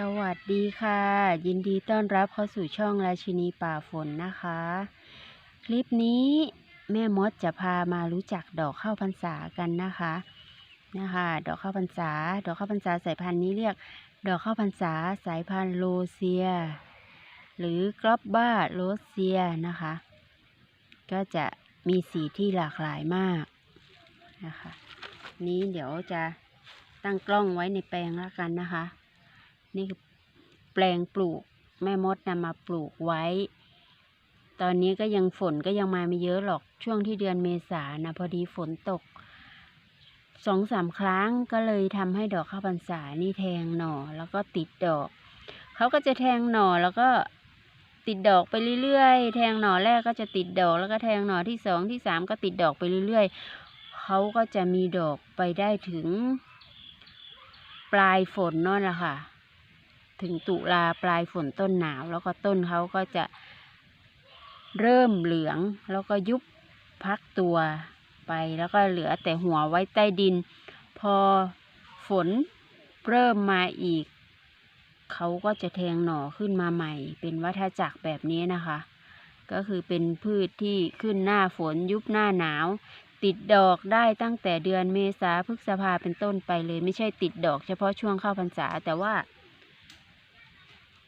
สวัสดีค่ะ ยินดีต้อนรับเข้าสู่ช่องราชินีป่าฝนนะคะ คลิปนี้แม่มดจะพามารู้จักดอกข้าวพรรษากันนะคะนะคะ ดอกข้าวพรรษา ดอกข้าวพรรษาสายพันธุ์นี้เรียก ดอกข้าวพรรษาสายพันธุ์โลเซีย หรือกรอบบ้าโรเซียนะคะ ก็จะมีสีที่หลากหลายมากนะคะ นี้เดี๋ยวจะตั้งกล้องไว้ในแปลงแล้วกันนะคะ นี่คือแปลงปลูกแม่มดนำมาปลูกไว้ ตอนนี้ก็ยังฝนก็ยังมาไม่เยอะหรอกช่วงที่เดือนเมษานะพอดีฝนตกสองสามครั้งก็เลยทำให้ดอกข้าวพรรษานี่แทงหน่อแล้วก็ติดดอก เขาก็จะแทงหน่อแล้วก็ติดดอกไปเรื่อยๆ แทงหน่อแรกก็จะติดดอก แล้วก็แทงหน่อที่สองที่สามก็ติดดอกไปเรื่อยๆ เขาก็จะมีดอกไปได้ถึง ปลายฝนนั่นแหละค่ะ ถึงตุลาปลายฝนต้นหนาว แล้วก็ต้นเขาก็จะเริ่มเหลือง แล้วก็ยุบพักตัวไป แล้วก็เหลือแต่หัวไว้ใต้ดิน พอฝนเริ่มมาอีก เขาก็จะแทงหน่อขึ้นมาใหม่ เป็นวัฏจักรแบบนี้นะคะ ก็คือเป็นพืชที่ขึ้นหน้าฝนยุบหน้าหนาว ติดดอกได้ตั้งแต่เดือนเมษาพฤษภาเป็นต้นไปเลย ไม่ใช่ติดดอกเฉพาะช่วงเข้าพรรษาแต่ว่า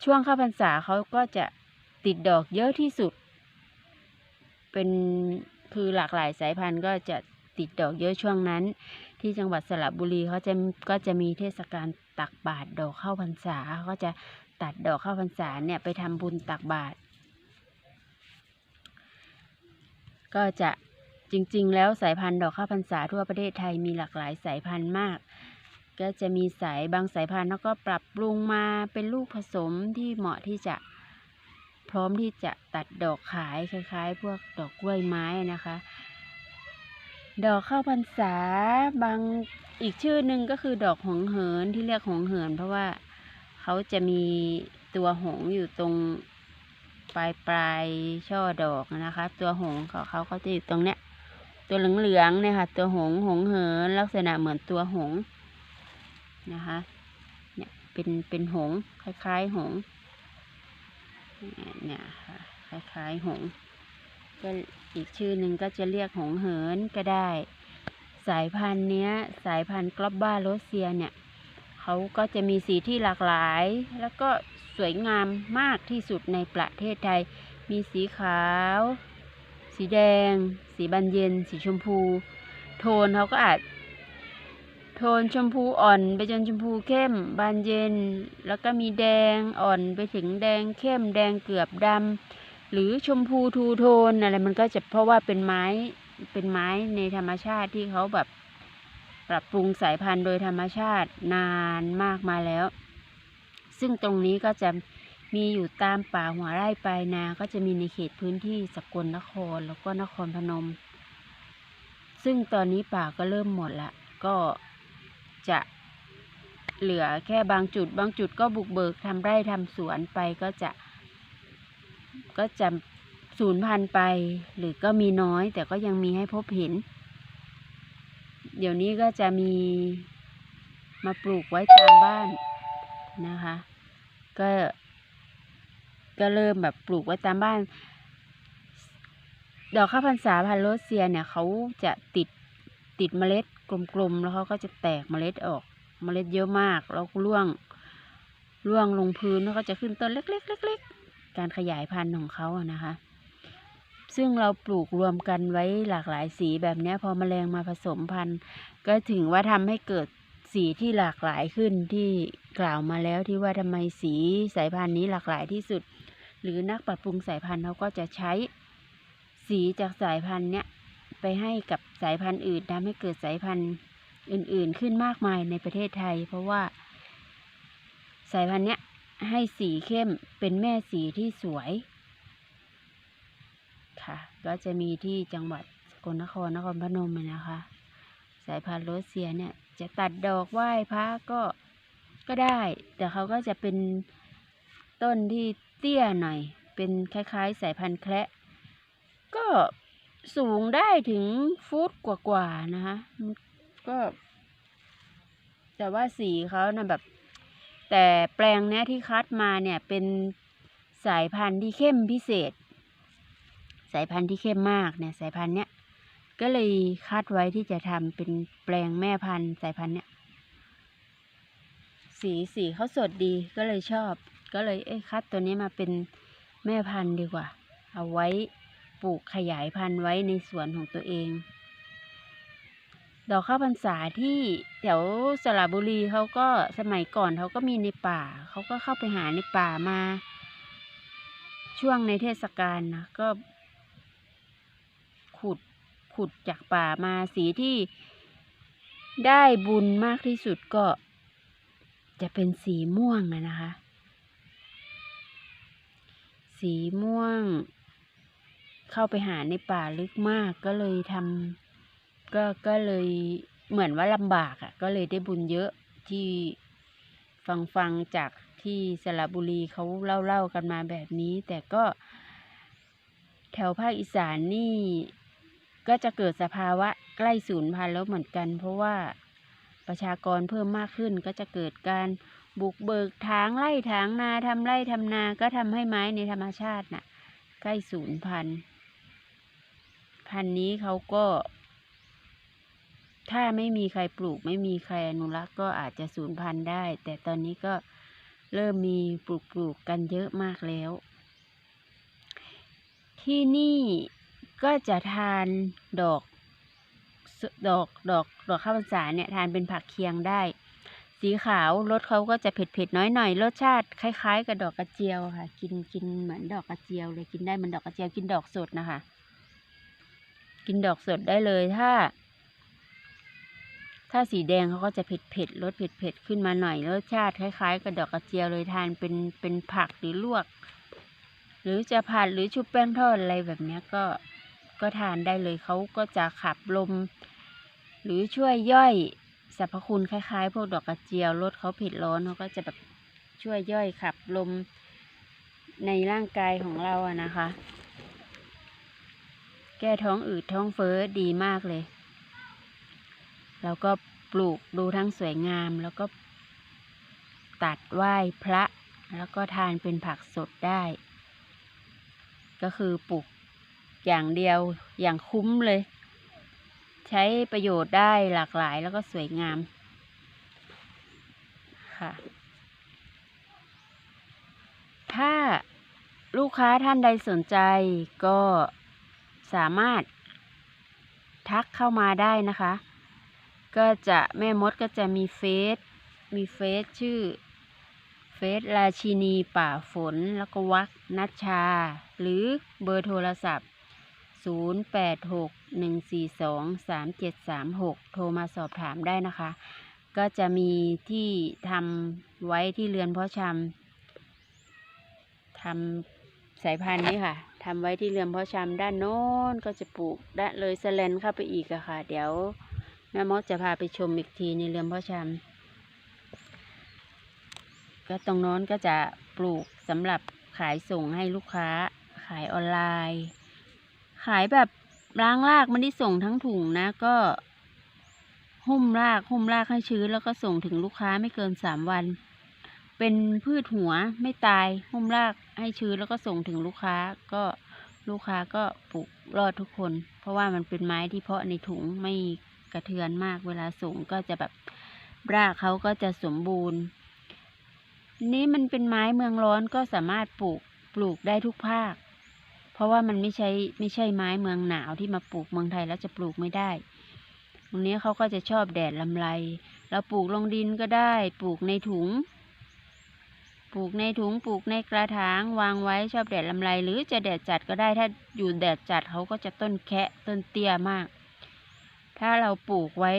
ช่วงเข้าพรรษาเขาก็จะติดดอกเยอะที่สุด เป็นคือหลากหลายสายพันธุ์ก็จะติดดอกเยอะช่วงนั้น ที่จังหวัดสระบุรีเขาจะก็จะมีเทศกาลตักบาตรดอกข้าวพรรษาเขาก็จะตัดดอกข้าวพรรษาเนี่ยไปทำบุญตักบาตรก็จะจริง ๆ แล้วสายพันธุ์ดอกข้าวพรรษาทั่วประเทศไทยมีหลากหลายสายพันธุ์มาก ก็จะมีสายบางสายพันธุ์แล้วก็ปรับปรุงมาเป็นลูกผสมที่เหมาะที่จะพร้อมที่จะตัดดอกขายคล้ายๆ พวกดอกกล้วยไม้นะคะ ดอกข้าวพรรษาบางอีกชื่อหนึ่งก็คือดอกหงเหินที่เรียกหงเหิน เพราะว่าเขาจะมีตัวหงอยู่ตรงปลายปลายช่อดอกนะคะ ตัวหงของเขาเขาจะอยู่ตรงเนี้ย ตัวเหลืองๆเนี่ยค่ะ ตัวหงหงเหินลักษณะเหมือนตัวหง นะคะ เนี่ยเป็นเป็นหงคล้ายๆหงเนี่ยค่ะคล้ายๆหงก็อีกชื่อหนึ่งก็จะเรียกหงเหินก็ได้ สายพันธุ์เนี้ย สายพันธุ์กลอบบ้าโรสเซียเนี่ยเขาก็จะมีสีที่หลากหลาย แล้วก็สวยงามมากที่สุดในประเทศไทย มีสีขาว สีแดง สีบานเย็น สีชมพู โทนเขาก็อาจ โทนชมพูอ่อนไปจนชมพูเข้ม บานเย็น แล้วก็มีแดงอ่อนไปถึงแดงเข้มแดงเกือบดำหรือชมพูทูโทนอะไรมันก็จะเพราะว่าเป็นไม้เป็นไม้ในธรรมชาติที่เขาแบบปรับปรุงสายพันธุ์โดยธรรมชาตินานมากมาแล้ว ซึ่งตรงนี้ก็จะมีอยู่ตามป่าหัวไร่ปลายนา ก็จะมีในเขตพื้นที่สกลนครแล้วก็นครพนม ซึ่งตอนนี้ป่าก็เริ่มหมดละ ก็ จะเหลือแค่บางจุด บางจุดก็บุกเบิกทำไร่ทำสวนไปก็จะ ก็จะสูญพันธุ์ไป หรือก็มีน้อย แต่ก็ยังมีให้พบเห็น เดี๋ยวนี้ก็จะมีมาปลูกไว้ตามบ้านนะคะ ก็ก็เริ่มแบบปลูกไว้ตามบ้าน ดอกข้าวพรรษาพันโรสเซียเนี่ยเขาจะติดติดเมล็ด กลมๆแล้วเขาก็จะแตกเมล็ดออก เมล็ดเยอะมาก แล้วร่วงร่วงลงพื้นแล้วก็จะขึ้นต้นเล็กๆเล็กๆการขยายพันธุ์ของเขาอะนะคะ ซึ่งเราปลูกรวมกันไว้หลากหลายสีแบบนี้พอแมลงมาผสมพันธุ์ ก็ถึงว่าทำให้เกิดสีที่หลากหลายขึ้นที่กล่าวมาแล้วที่ว่าทำไมสีสายพันธุ์นี้หลากหลายที่สุด หรือนักปรับปรุงสายพันธุ์เขาก็จะใช้สีจากสายพันธุ์เนี้ย ไปให้กับสายพันธุ์อื่นทำให้เกิดสายพันธุ์อื่นๆ ขึ้นมากมายในประเทศไทย เพราะว่า สายพันธุ์เนี้ยให้สีเข้มเป็นแม่สีที่สวย ค่ะ ก็จะมีที่จังหวัดสกลนครนครพนมนะคะ สายพันธุ์โรเซียเนี่ยจะตัดดอกไหว้พระก็ก็ได้ แต่เขาก็จะเป็นต้นที่เตี้ยหน่อย เป็นคล้ายๆ สายพันธุ์แคระก็ สูงได้ถึงฟุตกว่าๆนะคะก็ แต่ว่าสีเขานะ่ะแบบ แต่แปลงเนี้ยที่คัดมาเนี่ยเป็นสายพันธุ์ที่เข้มพิเศษ สายพันธุ์ที่เข้มมากเนี่ย สายพันธุ์เนี้ยก็เลยคัดไว้ที่จะทำเป็นแปลงแม่พันธุ์สายพันธุ์เนี้ยสีสีเขาสดดีก็เลยชอบ ก็เลยเอ้คัดตัวนี้มาเป็นแม่พันธุ์ดีกว่า เอาไว้ ปลูกขยายพันธุ์ไว้ในสวนของตัวเอง ดอกข้าวพรรษาที่แถวสระบุรีเขาก็สมัยก่อนเขาก็มีในป่า เขาก็เข้าไปหาในป่ามา ช่วงในเทศกาลนะก็ ขุดขุดจากป่ามาสีที่ได้บุญมากที่สุดก็จะเป็นสีม่วงนะคะ สีม่วง เข้าไปหาในป่าลึกมากก็เลยทำก็ก็เลยเหมือนว่าลำบากอะ่ะ ก็เลยได้บุญเยอะที่ฟังฟังจากที่สระบุรีเขาเล่าเล่ากันมาแบบนี้ แต่ก็ แถวภาคอีสานนี่ก็จะเกิดสภาวะใกล้สูญพันธุ์แล้วเหมือนกัน เพราะว่าประชากรเพิ่มมากขึ้นก็จะเกิดการบุกเบิกทางไร่ทางนาทำไร่ทำนาก็ทำให้ไม้ในธรรมชาติน่ะ ใกล้สูญพันธุ์ พันธุ์นี้เขาก็ ถ้าไม่มีใครปลูก ไม่มีใครอนุรักษ์ก็อาจจะสูญพันธุ์ได้ แต่ตอนนี้ก็เริ่มมีปลูกปลูกกันเยอะมากแล้ว ที่นี่ก็จะทานดอกดอกดอกดอกข้าวพรรษาเนี่ยทานเป็นผักเคียงได้ สีขาวรสเขาก็จะเผ็ดเผ็ดน้อยหน่อยรสชาติคล้าย ๆ กับดอกกระเจียวค่ะ กินกินเหมือนดอกกระเจียวเลยกินได้เหมือนดอกกระเจียวกินดอกสดนะคะ กินดอกสดได้เลยถ้า ถ้าสีแดงเขาก็จะเผ็ดเผ็ดรสเผ็ดเผ็ดขึ้นมาหน่อยรสชาติคล้ายๆกับดอกกระเจียวเลยทานเป็นเป็นผักหรือลวก หรือจะผัดหรือชุบแป้งทอดอะไรแบบนี้ก็ก็ทานได้เลยเขาก็จะขับลม หรือช่วยย่อยสรรพคุณคล้ายๆ พวกดอกกระเจียวรสเขาเผ็ดร้อนเขาก็จะแบบช่วยย่อยขับลมในร่างกายของเราอะนะคะ แก้ท้องอืดท้องเฟ้อดีมากเลย แล้วก็ปลูกดูทั้งสวยงาม แล้วก็ตัดไหว้พระ แล้วก็ทานเป็นผักสดได้ ก็คือปลูกอย่างเดียวอย่างคุ้มเลย ใช้ประโยชน์ได้หลากหลายแล้วก็สวยงาม ค่ะ ถ้าลูกค้าท่านใดสนใจก็ สามารถทักเข้ามาได้นะคะ ก็จะแม่มดก็จะมีเฟซมีเฟซชื่อเฟซราชินีป่าฝนแล้วก็วักนัชชา หรือเบอร์โทรศัพท์ 0861423736 โทรมาสอบถามได้นะคะ ก็จะมีที่ทำไว้ที่เรือนเพาะชำทำสายพันธุ์นี้ค่ะ ทำไว้ที่เรือนเพาะชำด้านโน้นก็จะปลูกด้านเลยสแลนเข้าไปอีกอะค่ะ เดี๋ยวแม่มดจะพาไปชมอีกทีในเรือนเพาะชำก็ตรงโน้นก็จะปลูกสำหรับขายส่งให้ลูกค้า ขายออนไลน์ ขายแบบล้างรากไม่ได้ส่งทั้งถุงนะก็หุ้มรากหุ้มรากให้ชื้นแล้วก็ส่งถึงลูกค้าไม่เกินสามวัน เป็นพืชหัวไม่ตายหุ้มรากให้ชื้นแล้วก็ส่งถึงลูกค้าก็ลูกค้าก็ปลูกรอดทุกคน เพราะว่ามันเป็นไม้ที่เพาะในถุงไม่กระเทือนมากเวลาส่งก็จะแบบรากเขาก็จะสมบูรณ์ นี้มันเป็นไม้เมืองร้อนก็สามารถปลูกปลูกได้ทุกภาค เพราะว่ามันไม่ใช่ไม่ใช่ไม้เมืองหนาวที่มาปลูกเมืองไทยแล้วจะปลูกไม่ได้ตรงนี้เขาก็จะชอบแดดลำไร เราปลูกลงดินก็ได้ ปลูกในถุง ปลูกในถุงปลูกในกระถางวางไว้ชอบแดดลำไร หรือจะแดดจัดก็ได้ถ้าอยู่แดดจัดเขาก็จะต้นแคะต้นเตี้ยมาก ถ้าเราปลูกไว้